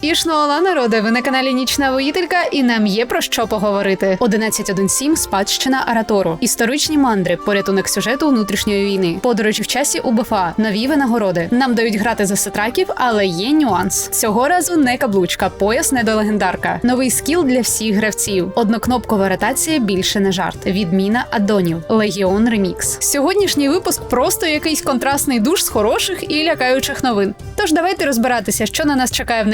Ішнола народи, ви на каналі Нічна воїтелька, і нам є про що поговорити. 11.1.7 спадщина Аратору, історичні мандри, порятунок сюжету внутрішньої війни, подорожі в часі у БФА, нові винагороди. Нам дають грати за сетраків, але є нюанс. Цього разу не каблучка, пояс не до легендарка. Новий скіл для всіх гравців. Однокнопкова ротація більше не жарт. Відміна аддонів. Легіон ремікс. Сьогоднішній випуск просто якийсь контрастний душ з хороших і лякаючих новин. Тож давайте розбиратися, що на нас чекає в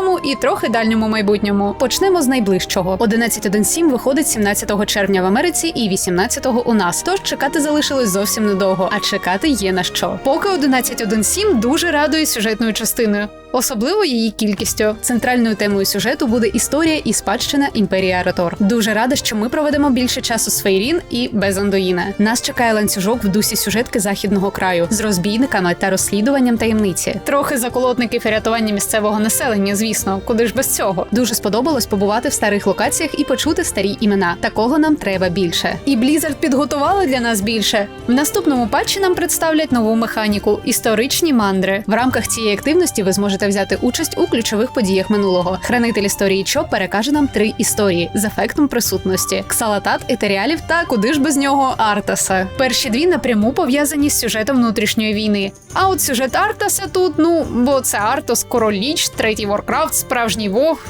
найближчому і трохи дальньому майбутньому. Почнемо з найближчого. 11.1.7 виходить 17 червня в Америці і 18-го у нас. Тож чекати залишилось зовсім недовго, а чекати є на що. Поки 11.1.7 дуже радує сюжетною частиною. Особливо її кількістю. Центральною темою сюжету буде історія і спадщина імперії Аратор. Дуже рада, що ми проведемо більше часу з Фейрін і без Андоїна. Нас чекає ланцюжок в дусі сюжетки західного краю з розбійниками та розслідуванням таємниці. Трохи заколотників і рятування місцевого населення, звісно, куди ж без цього. Дуже сподобалось побувати в старих локаціях і почути старі імена. Такого нам треба більше. І Blizzard підготували для нас більше. В наступному патчі нам представлять нову механіку історичні мандри. В рамках цієї активності ви зможете взяти участь у ключових подіях минулого. Хранитель історії Чо перекаже нам три історії з ефектом присутності: Ксалатат, етеріалів та куди ж без нього Артаса. Перші дві напряму пов'язані з сюжетом внутрішньої війни. А от сюжет Артаса тут, ну бо це Артос, Король Ліч, третій Воркрафт, справжній Вог.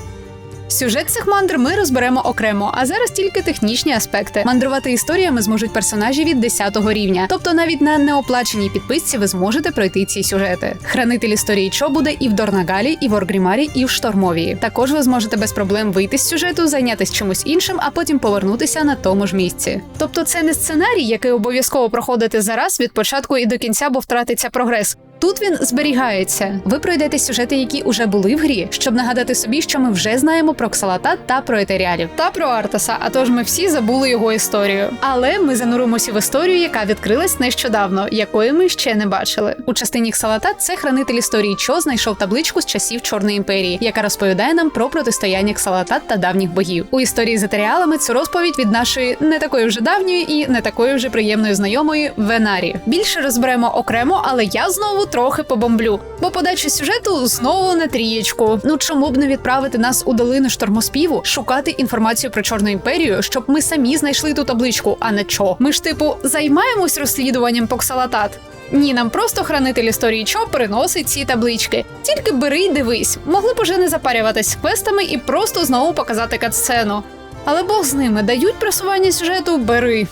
Сюжет цих мандр ми розберемо окремо, а зараз тільки технічні аспекти. Мандрувати історіями зможуть персонажі від 10 рівня, тобто навіть на неоплаченій підписці ви зможете пройти ці сюжети. Хранитель історії Чо буде і в Дорнагалі, і в Оргрімарі, і в Штормовії. Також ви зможете без проблем вийти з сюжету, зайнятися чимось іншим, а потім повернутися на тому ж місці. Тобто, це не сценарій, який обов'язково проходити зараз від початку і до кінця, бо втратиться прогрес. Тут він зберігається. Ви пройдете сюжети, які уже були в грі, щоб нагадати собі, що ми вже знаємо про Ксалата та про етеріалів та про Артаса. А тож ми всі забули його історію. Але ми зануримося в історію, яка відкрилась нещодавно, якої ми ще не бачили. У частині Ксалата це хранитель історії, Чо знайшов табличку з часів Чорної імперії, яка розповідає нам про протистояння Ксалата та давніх богів. У історії з етеріалами цю розповідь від нашої не такої вже давньої і не такої вже приємної знайомої Венарі. Більше розберемо окремо, але я знову трохи побомблю, бо подача сюжету знову на трієчку. Ну чому б не відправити нас у долину штормоспіву, шукати інформацію про Чорну імперію, щоб ми самі знайшли ту табличку, а не чо. Ми ж типу займаємось розслідуванням Поксалатат. Ні, нам просто хранитель історії Чо приносить ці таблички. Тільки бери й дивись, могли б уже не запарюватись квестами і просто знову показати катсцену. Але Бог з ними дають просування сюжету, бери.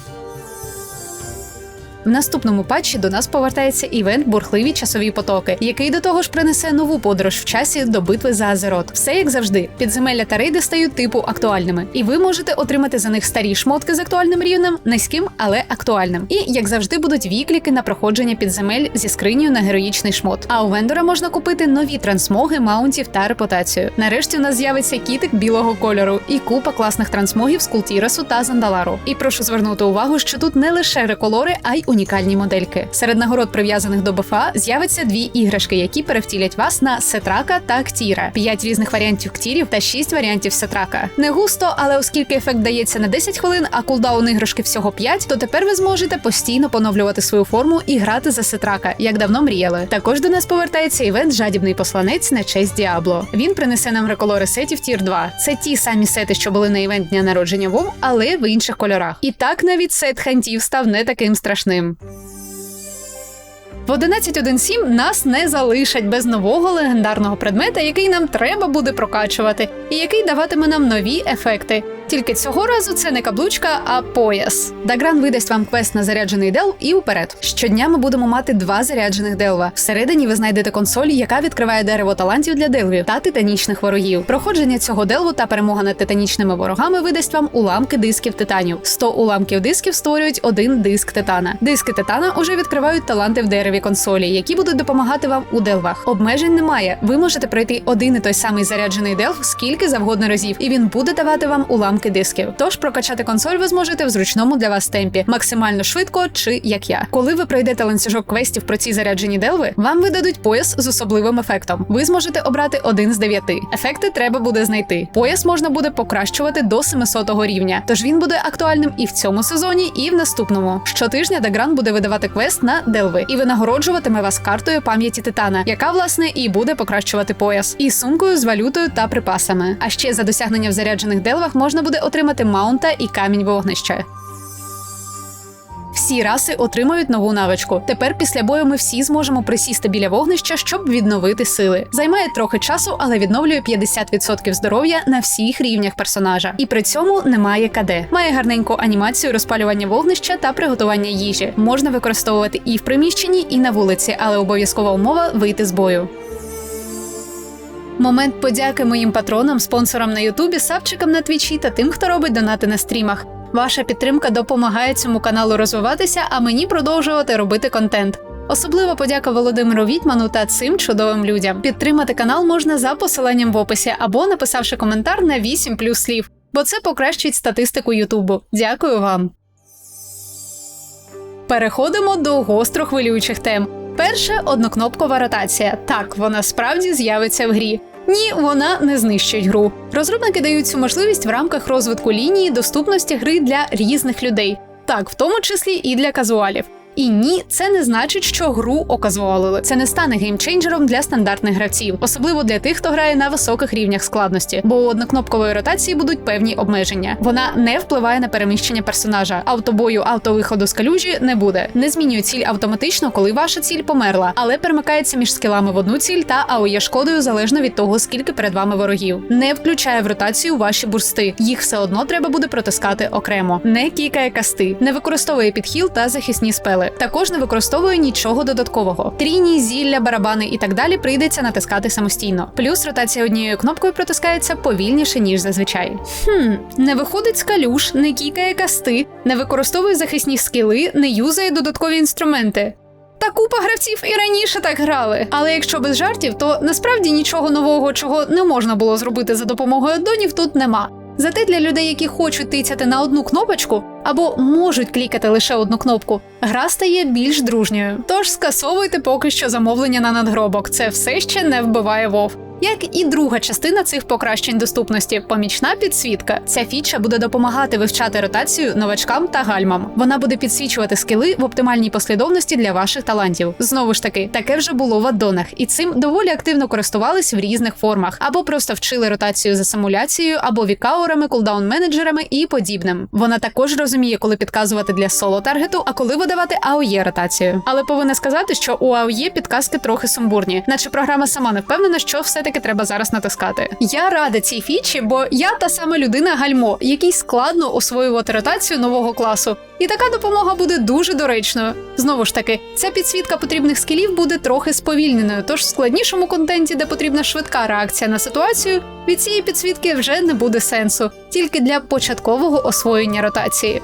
В наступному патчі до нас повертається івент Бурхливі часові потоки, який до того ж принесе нову подорож в часі до битви за Азерот. Все як завжди, підземелля та рейди стають типу актуальними, і ви можете отримати за них старі шмотки з актуальним рівнем, низьким, але актуальним. І як завжди, будуть відклики на проходження підземель зі скринею на героїчний шмот. А у вендора можна купити нові трансмоги, маунтів та репутацію. Нарешті у нас з'явиться кітик білого кольору і купа класних трансмогів з Култірасу та Зандалару. І прошу звернути увагу, що тут не лише реколори, а й унікальні модельки. Серед нагород, прив'язаних до БФА, з'явиться дві іграшки, які перевтілять вас на сетрака та ктіра, п'ять різних варіантів ктірів та шість варіантів сетрака. Не густо, але оскільки ефект дається на 10 хвилин, а кулдаун іграшки всього 5, то тепер ви зможете постійно поновлювати свою форму і грати за сетрака, як давно мріяли. Також до нас повертається івент Жадібний посланець на честь Діабло. Він принесе нам реколори сетів Тір 2. Це ті самі сети, що були на івент дня народження Вов, але в інших кольорах. І так навіть сет хантів став не таким страшним. В 11.1.7 нас не залишать без нового легендарного предмета, який нам треба буде прокачувати, і який даватиме нам нові ефекти. Тільки цього разу це не каблучка, а пояс. Дагран видасть вам квест на заряджений дел і уперед. Щодня ми будемо мати два заряджених делва. Всередині ви знайдете консоль, яка відкриває дерево талантів для делвів та титанічних ворогів. Проходження цього делву та перемога над титанічними ворогами видасть вам уламки дисків титанів. 100 уламків дисків створюють один диск титана. Диски титана уже відкривають таланти в дереві консолі, які будуть допомагати вам у делвах. Обмежень немає. Ви можете пройти один і той самий заряджений делв скільки завгодно разів, і він буде давати вам уламки уламки дисків. Тож прокачати консоль ви зможете в зручному для вас темпі, максимально швидко чи як я. Коли ви пройдете ланцюжок квестів про ці заряджені делви, вам видадуть пояс з особливим ефектом. Ви зможете обрати один з дев'яти. Ефекти треба буде знайти. Пояс можна буде покращувати до 700 рівня, тож він буде актуальним і в цьому сезоні, і в наступному. Щотижня Дагран буде видавати квест на делви і винагороджуватиме вас картою пам'яті титана, яка власне і буде покращувати пояс, і сумкою з валютою та припасами. А ще за досягнення в заряджених делвах можна буде отримати маунта і камінь вогнища. Всі раси отримають нову навичку. Тепер після бою ми всі зможемо присісти біля вогнища, щоб відновити сили. Займає трохи часу, але відновлює 50% здоров'я на всіх рівнях персонажа. І при цьому немає КД. Має гарненьку анімацію розпалювання вогнища та приготування їжі. Можна використовувати і в приміщенні, і на вулиці, але обов'язкова умова вийти з бою. Момент подяки моїм патронам, спонсорам на Ютубі, сапчикам на твічі та тим, хто робить донати на стрімах. Ваша підтримка допомагає цьому каналу розвиватися, а мені продовжувати робити контент. Особлива подяка Володимиру Вітьману та цим чудовим людям. Підтримати канал можна за посиланням в описі або написавши коментар на 8 плюс слів, бо це покращить статистику Ютубу. Дякую вам. Переходимо до гостро хвилюючих тем. Перше однокнопкова ротація. Так, вона справді з'явиться в грі. Ні, вона не знищить гру. Розробники дають цю можливість в рамках розвитку лінії доступності гри для різних людей, так в тому числі і для казуалів. І ні, це не значить, що гру оказуалили. Це не стане геймчейнджером для стандартних гравців, особливо для тих, хто грає на високих рівнях складності, бо у однокнопкової ротації будуть певні обмеження. Вона не впливає на переміщення персонажа. Автобою, автовиходу з калюжі не буде. Не змінює ціль автоматично, коли ваша ціль померла, але перемикається між скілами в одну ціль та АОЄ шкодою залежно від того, скільки перед вами ворогів. Не включає в ротацію ваші бурсти. Їх все одно треба буде протискати окремо. Не кікає касти, не використовує підхіл та захисні спели. Також не використовує нічого додаткового. Тріні, зілля, барабани і так далі прийдеться натискати самостійно. Плюс ротація однією кнопкою протискається повільніше ніж зазвичай. Хм, не виходить з калюш, не кікає касти, не використовує захисні скіли, не юзає додаткові інструменти. Та купа гравців і раніше так грали. Але якщо без жартів, то насправді нічого нового, чого не можна було зробити за допомогою аддонів, тут нема. Зате для людей, які хочуть тицяти на одну кнопочку або можуть клікати лише одну кнопку, гра стає більш дружньою. Тож скасовуйте поки що замовлення на надгробок. Це все ще не вбиває вов. Як і друга частина цих покращень доступності помічна підсвітка. Ця фіча буде допомагати вивчати ротацію новачкам та гальмам. Вона буде підсвічувати скіли в оптимальній послідовності для ваших талантів. Знову ж таки, таке вже було в аддонах, і цим доволі активно користувались в різних формах, або просто вчили ротацію за симуляцією, або вікаурами, кулдаун-менеджерами і подібним. Вона також розуміє, коли підказувати для соло таргету, а коли видавати АОЄ ротацію. Але повинна сказати, що у АОЄ підказки трохи сумбурні, наче програма сама не впевнена, що все таки треба зараз натискати. Я рада цій фічі, бо я та сама людина гальмо, якій складно освоювати ротацію нового класу. І така допомога буде дуже доречною. Знову ж таки, ця підсвітка потрібних скілів буде трохи сповільненою, тож в складнішому контенті, де потрібна швидка реакція на ситуацію, від цієї підсвітки вже не буде сенсу, тільки для початкового освоєння ротації.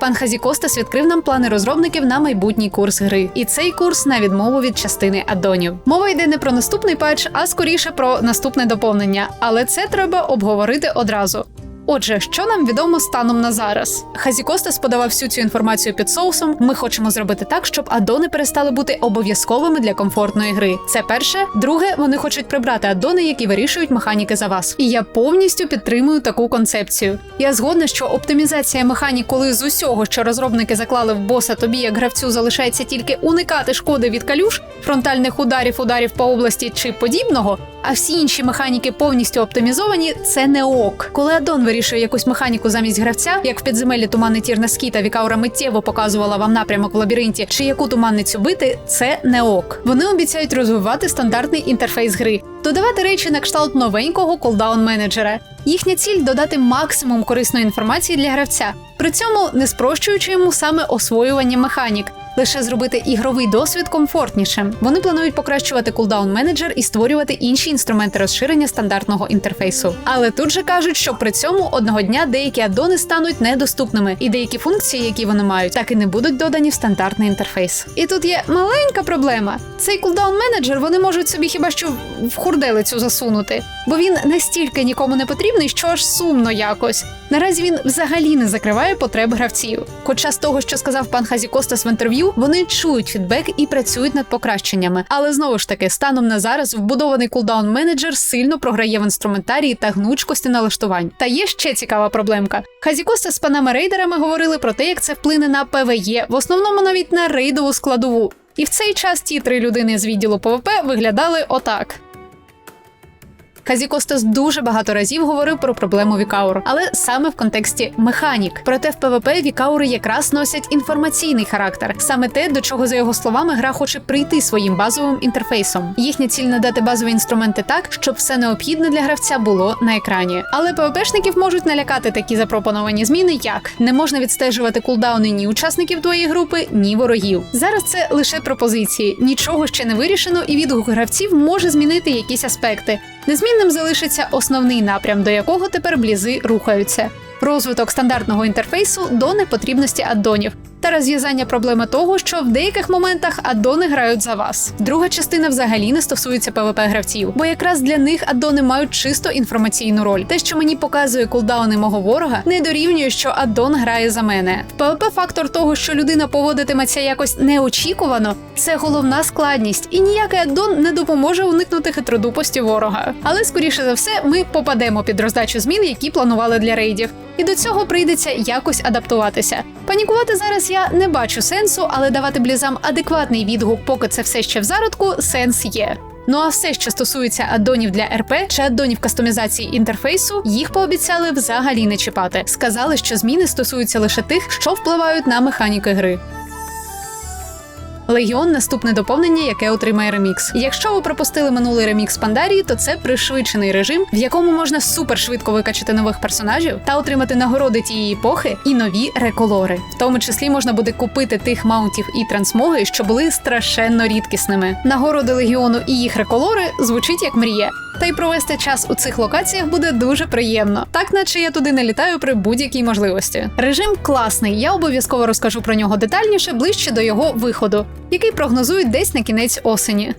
Пан Хазі Костас відкрив нам плани розробників на майбутній курс гри, і цей курс на відмову від частини аддонів. Мова йде не про наступний патч, а скоріше про наступне доповнення. Але це треба обговорити одразу. Отже, що нам відомо станом на зараз? Хазікостас подавав всю цю інформацію під соусом. Ми хочемо зробити так, щоб аддони перестали бути обов'язковими для комфортної гри. Це перше. Друге, вони хочуть прибрати аддони, які вирішують механіки за вас. І я повністю підтримую таку концепцію. Я згодна, що оптимізація механік, коли з усього, що розробники заклали в боса, тобі як гравцю залишається тільки уникати шкоди від калюш, фронтальних ударів, ударів по області чи подібного. А всі інші механіки повністю оптимізовані, це не ок. Коли аддон вирішує якусь механіку замість гравця, як в підземеллі туманний тір на скіта Вікаура миттєво показувала вам напрямок в лабіринті, чи яку туманницю бити, це не ок. Вони обіцяють розвивати стандартний інтерфейс гри, додавати речі на кшталт новенького колдаун менеджера. Їхня ціль додати максимум корисної інформації для гравця, при цьому не спрощуючи йому саме освоювання механік. Лише зробити ігровий досвід комфортнішим. Вони планують покращувати кулдаун менеджер і створювати інші інструменти розширення стандартного інтерфейсу. Але тут же кажуть, що при цьому одного дня деякі аддони стануть недоступними, і деякі функції, які вони мають, так і не будуть додані в стандартний інтерфейс. І тут є маленька проблема. Цей кулдаун менеджер вони можуть собі хіба що в хурделицю засунути, бо він настільки нікому не потрібний, що аж сумно якось. Наразі він взагалі не закриває потреб гравців. Хоча з того, що сказав пан Хазікостас в інтерв'ю, вони чують фідбек і працюють над покращеннями. Але знову ж таки, станом на зараз вбудований кулдаун менеджер сильно програє в інструментарії та гнучкості налаштувань. Та є ще цікава проблемка. Хазікоса з панами рейдерами говорили про те, як це вплине на ПВЄ, в основному навіть на рейдову складову. І в цей час ті три людини з відділу ПВП виглядали отак. Казікостас дуже багато разів говорив про проблему Вікаур, але саме в контексті механік. Проте в ПВП Вікаури якраз носять інформаційний характер, саме те, до чого за його словами гра хоче прийти своїм базовим інтерфейсом. Їхня ціль надати базові інструменти так, щоб все необхідне для гравця було на екрані. Але ПВПшників можуть налякати такі запропоновані зміни, як не можна відстежувати кулдауни ні учасників твоєї групи, ні ворогів. Зараз це лише пропозиції, нічого ще не вирішено, і відгук гравців може змінити якісь аспекти. Незмінним залишиться основний напрям, до якого тепер блізи рухаються. Розвиток стандартного інтерфейсу до непотрібності аддонів та розв'язання проблеми того, що в деяких моментах аддони грають за вас. Друга частина взагалі не стосується ПВП гравців, бо якраз для них аддони мають чисто інформаційну роль. Те, що мені показує кулдауни мого ворога, не дорівнює, що аддон грає за мене. В ПВП фактор того, що людина поводитиметься якось неочікувано, це головна складність, і ніякий аддон не допоможе уникнути хитродупості ворога. Але скоріше за все, ми попадемо під роздачу змін, які планували для рейдів. І до цього прийдеться якось адаптуватися. Панікувати зараз я не бачу сенсу, але давати блізам адекватний відгук, поки це все ще в зародку, сенс є. Ну а все, що стосується аддонів для РП чи аддонів кастомізації інтерфейсу, їх пообіцяли взагалі не чіпати. Сказали, що зміни стосуються лише тих, що впливають на механіки гри. Легіон наступне доповнення, яке отримає ремікс. Якщо ви пропустили минулий ремікс Пандарії, то це пришвидшений режим, в якому можна супершвидко викачати нових персонажів та отримати нагороди тієї епохи і нові реколори. В тому числі можна буде купити тих маунтів і трансмоги, що були страшенно рідкісними. Нагороди легіону і їх реколори звучить як мрія. Та й провести час у цих локаціях буде дуже приємно, так наче я туди не літаю при будь-якій можливості. Режим класний, я обов'язково розкажу про нього детальніше ближче до його виходу, який прогнозують десь на кінець осені.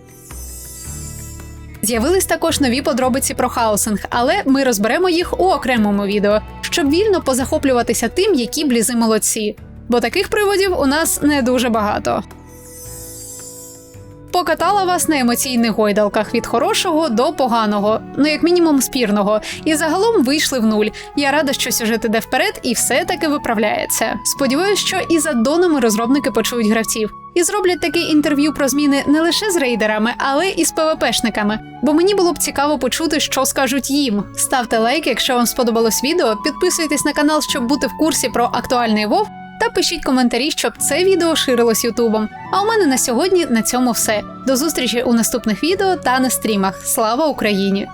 З'явились також нові подробиці про хаосинг, але ми розберемо їх у окремому відео, щоб вільно позахоплюватися тим, які блізи молодці. Бо таких приводів у нас не дуже багато. Покатала вас на емоційних гойдалках від хорошого до поганого, ну як мінімум спірного, і загалом вийшли в нуль. Я рада, що сюжет іде вперед і все таки виправляється. Сподіваюсь, що і за донами розробники почують гравців. І зроблять таке інтерв'ю про зміни не лише з рейдерами, але і з ПВПшниками. Бо мені було б цікаво почути, що скажуть їм. Ставте лайк, якщо вам сподобалось відео, підписуйтесь на канал, щоб бути в курсі про актуальний вов. Та пишіть коментарі, щоб це відео ширилось Ютубом. А у мене на сьогодні на цьому все. До зустрічі у наступних відео та на стрімах. Слава Україні!